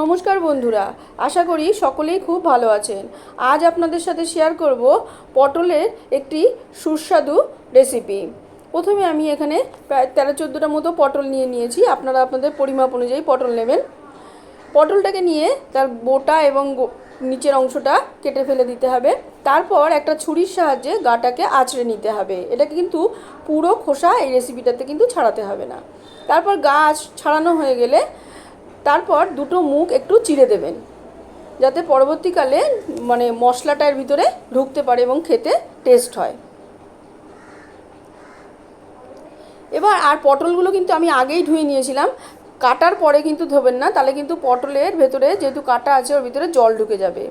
নমস্কার বন্ধুরা, আশা করি সকলেই খুব ভালো আছেন। আজ আপনাদের সাথে শেয়ার করব পটলের একটি সুস্বাদু রেসিপি প্রথমে আমি এখানে প্রায় তেরো চোদ্দোটা মতো পটল নিয়ে নিয়েছি। আপনারা আপনাদের পরিমাপ অনুযায়ী পটল নেবেন। পটলটাকে নিয়ে তার বোটা এবং নিচের অংশটা কেটে ফেলে দিতে হবে। তারপর একটা ছুরির সাহায্যে গাটাকে আঁচড়ে নিতে হবে। এটাকে কিন্তু পুরো খোসা এই রেসিপিটাতে কিন্তু ছাড়াতে হবে না। তারপর গাছ ছাড়ানো হয়ে গেলে তারপর দুটো মুখ একটু চিড়ে দেবেন, যাতে পরবর্তীকালে মানে মশলাটা এর ভিতরে ঢুকতে পারে এবং খেতে টেস্ট হয়। এবার আর পটলগুলো কিন্তু আমি আগেই ধুয়ে নিয়েছিলাম, কাটার পরে কিন্তু ধোবেন না, তাহলে কিন্তু পটলের ভেতরে যেহেতু কাটা আছে ওর ভিতরে জল ঢুকে যাবে।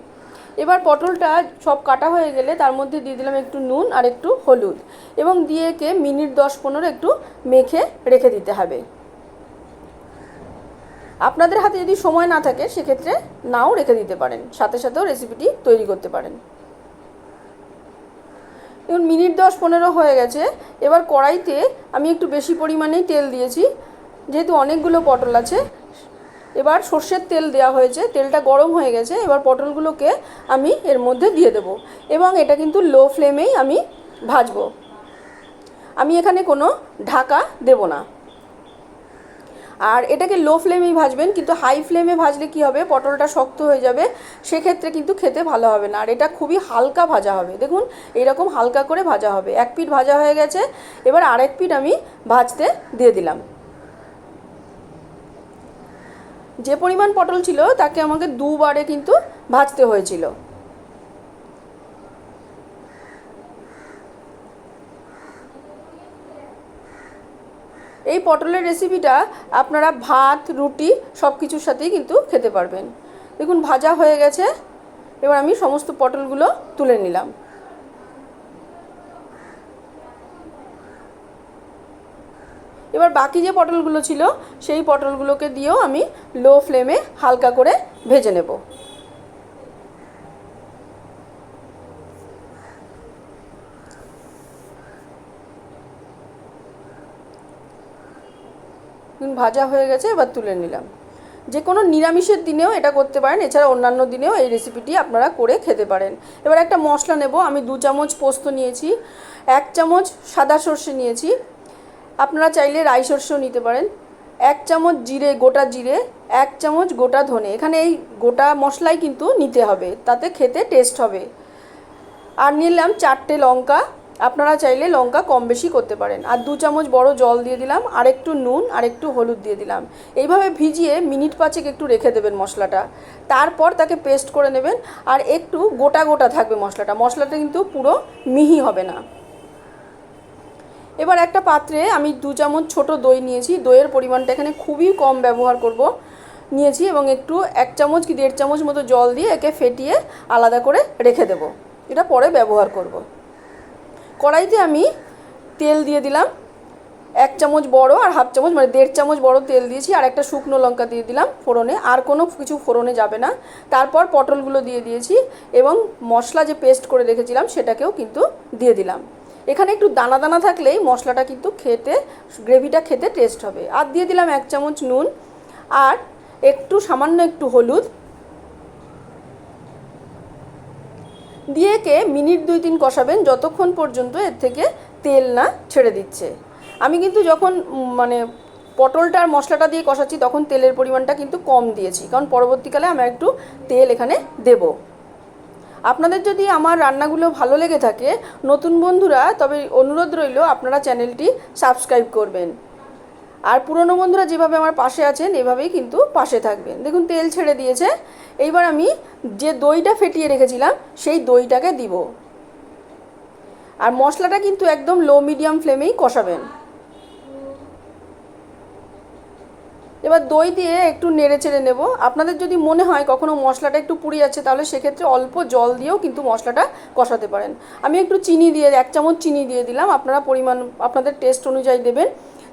এবার পটলটা সব কাটা হয়ে গেলে তার মধ্যে দিয়ে দিলাম একটু নুন আর একটু হলুদ এবং দিয়ে একে মিনিট দশ পনেরো একটু মেখে রেখে দিতে হবে। আপনাদের হাতে যদি সময় না থাকে, সেক্ষেত্রে নাও রেখে দিতে পারেন। সাথে সাথেও রেসিপিটি তৈরি করতে পারেন। দেখুন, মিনিট দশ পনেরো হয়ে গেছে। এবার কড়াইতে আমি একটু বেশি পরিমাণেই তেল দিয়েছি। যেহেতু অনেকগুলো পটল আছে, এবার সর্ষের তেল দেওয়া হয়েছে। তেলটা গরম হয়ে গেছে, এবার পটলগুলোকে আমি এর মধ্যে দিয়ে দেবো। এবং এটা কিন্তু লো ফ্লেমেই আমি ভাজবো। আমি এখানে কোনো ঢাকা দেব না। আর এটাকে লো ফ্লেমেই ভাজবেন, কিন্তু হাই ফ্লেমে ভাজলে কি হবে? পটলটা শক্ত হয়ে যাবে, সেক্ষেত্রে কিন্তু খেতে ভালো হবে না। আর এটা খুবই হালকা ভাজা হবে। দেখুন, এরকম হালকা করে ভাজা হবে। এক পিঠ ভাজা হয়ে গেছে, এবার আরেক পিঠ আমি ভাজতে দিয়ে দিলাম। যে পরিমাণ পটল ছিল, তাকে আমাকে দুবারে কিন্তু ভাজতে হয়েছিল। এই পটলের রেসিপিটা আপনারা ভাত, রুটি সব কিছুর সাথেই কিন্তু খেতে পারবেন। দেখুন, ভাজা হয়ে গেছে। এবার আমি সমস্ত পটলগুলো তুলে নিলাম। এবার বাকি যে পটলগুলো ছিল, সেই পটলগুলোকে দিয়েও আমি লো ফ্লেমে হালকা করে ভেজে নেব। হুম, ভাজা হয়ে গেছে এবার তুলে নিলাম। যে কোনো নিরামিষের দিনেও এটা করতে পারেন এছাড়া অন্যান্য দিনেও এই রেসিপিটি আপনারা করে খেতে পারেন। এবার একটা মশলা নেব আমি দু চামচ পোস্ত নিয়েছি এক চামচ সাদা সর্ষে নিয়েছি আপনারা চাইলে রাই সর্ষেও নিতে পারেন এক চামচ জিরে গোটা জিরে এক চামচ গোটা ধনে। এখানে এই গোটা মশলাই কিন্তু নিতে হবে তাতে খেতে টেস্ট হবে। আর নিলাম চারটে লঙ্কা আপনারা চাইলে লঙ্কা কম বেশি করতে পারেন। আর দু চামচ বড় জল দিয়ে দিলাম আর একটু নুন আর একটু হলুদ দিয়ে দিলাম। এইভাবে ভিজিয়ে মিনিট পাঁচেক একটু রেখে দেবেন মশলাটা। তারপর তাকে পেস্ট করে নেবেন, আর একটু গোটা গোটা থাকবে মশলাটা। মশলাটা কিন্তু পুরো মিহি হবে না। এবার একটা পাত্রে আমি দু চামচ ছোট দই নিয়েছি। দইয়ের পরিমাণটা এখানে খুবই কম ব্যবহার করব। নিয়েছি এবং একটু এক চামচ কি দেড় চামচ মতো জল দিয়ে একে ফেটিয়ে আলাদা করে রেখে দেব। এটা পরে ব্যবহার করব। কড়াইতে আমি তেল দিয়ে দিলাম। এক চামচ বড় আর হাফ চামচ মানে দেড় চামচ বড় তেল দিয়েছি আর একটা শুকনো লঙ্কা দিয়ে দিলাম ফোড়নে। আর কোনো কিছু ফোড়নে যাবে না। তারপর পটলগুলো দিয়ে দিয়েছি এবং মশলা যে পেস্ট করে রেখেছিলাম সেটাকেও কিন্তু দিয়ে দিলাম। এখানে একটু দানা দানা থাকলেই মশলাটা কিন্তু খেতে, গ্রেভিটা খেতে টেস্ট হবে। আর দিয়ে দিলাম এক চামচ নুন আর একটু সামান্য একটু হলুদ। দিয়ে একে মিনিট দুই তিন কষাবেন, যতক্ষণ পর্যন্ত এর থেকে তেল না ছেড়ে দিচ্ছে। আমি কিন্তু যখন মানে পটলটা আর মশলাটা দিয়ে কষাচ্ছি, তখন তেলের পরিমাণটা কিন্তু কম দিয়েছি। কারণ পরবর্তীকালে আমি একটু তেল এখানে দেব। আপনাদের যদি আমার রান্নাগুলো ভালো লেগে থাকে, নতুন বন্ধুরা, তবে অনুরোধ রইল আপনারা চ্যানেলটি সাবস্ক্রাইব করবেন। আর পুরনো বন্ধুরা যেভাবে আমার পাশে আছেন, এভাবেই কিন্তু পাশে থাকবেন। দেখুন, তেল ছেড়ে দিয়েছে। এইবার আমি যে দইটা ফেটিয়ে রেখেছিলাম, সেই দইটাকে দিব। আর মশলাটা কিন্তু একদম লো মিডিয়াম ফ্লেমেই কষাবেন। এবার দই দিয়ে একটু নেড়ে চেড়ে নেব। আপনাদের যদি মনে হয় কখনো মশলাটা একটু পুড়ে যাচ্ছে, তাহলে সেক্ষেত্রে অল্প জল দিয়েও কিন্তু মশলাটা কষাতে পারেন। আমি একটু চিনি দিয়ে, এক চামচ চিনি দিয়ে দিলাম। আপনারা পরিমাণ, আপনাদের টেস্ট অনুযায়ী দেবেন।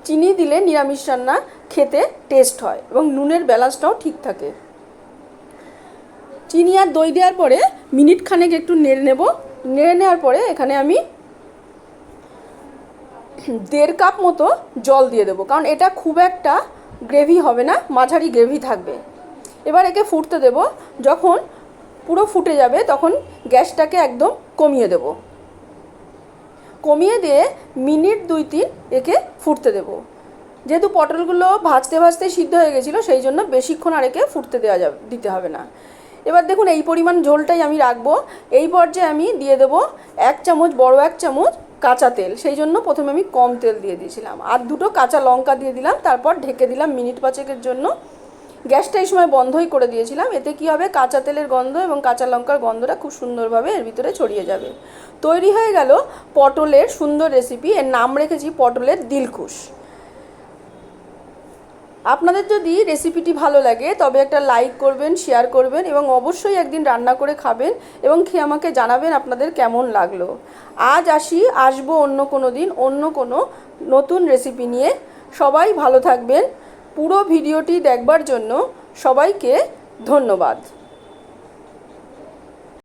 চিনি দিলে নিরামিষ রান্না খেতে টেস্ট হয় এবং নুনের ব্যালেন্সটাও ঠিক থাকে। চিনি আর দই দেওয়ার পরে মিনিট খানেক একটু নেড়ে নেব। নেড়ে নেওয়ার পরে এখানে আমি দেড় কাপ মতো জল দিয়ে দেবো, কারণ এটা খুব একটা গ্রেভি হবে না, মাঝারি গ্রেভি থাকবে। এবার একে ফুটতে দেব, যখন পুরো ফুটে যাবে তখন গ্যাসটাকে একদম কমিয়ে দেব। কমিয়ে দিয়ে মিনিট দুই তিন একে ফুটতে দেব। যেহেতু পটলগুলো ভাজতে ভাজতে সিদ্ধ হয়ে গেছিল, সেই জন্য বেশিক্ষণ আর একে ফুটতে দেওয়া যাবে, দিতে হবে না। এবার দেখুন এই পরিমাণ ঝোলটাই আমি রাখব। এই পর্যায়ে আমি দিয়ে দেবো এক চামচ, বড় এক চামচ কাঁচা তেল। সেই জন্য প্রথমে আমি কম তেল দিয়ে দিয়েছিলাম। আর দুটো কাঁচা লঙ্কা দিয়ে দিলাম, তারপর ঢেকে দিলাম মিনিট পাঁচেকের জন্য। গ্যাসটা এই সময় বন্ধই করে দিয়েছিলাম। এতে কি হবে? কাঁচা তেলের গন্ধ এবং কাঁচা লঙ্কার গন্ধটা খুব সুন্দরভাবে এর ভিতরে ছড়িয়ে যাবে। তৈরি হয়ে গেল পটলের সুন্দর রেসিপি এর নাম রেখেছি পটলের দিলখুশ। আপনাদের যদি রেসিপিটি ভালো লাগে, তবে একটা লাইক করবেন শেয়ার করবেন এবং অবশ্যই একদিন রান্না করে খাবেন এবং খেয়ে আমাকে জানাবেন আপনাদের কেমন লাগল। আজ আসি, আসব অন্য কোনো দিন অন্য কোনো নতুন রেসিপি নিয়ে। সবাই ভালো থাকবেন। পুরো ভিডিওটি দেখবার জন্য সবাইকে ধন্যবাদ।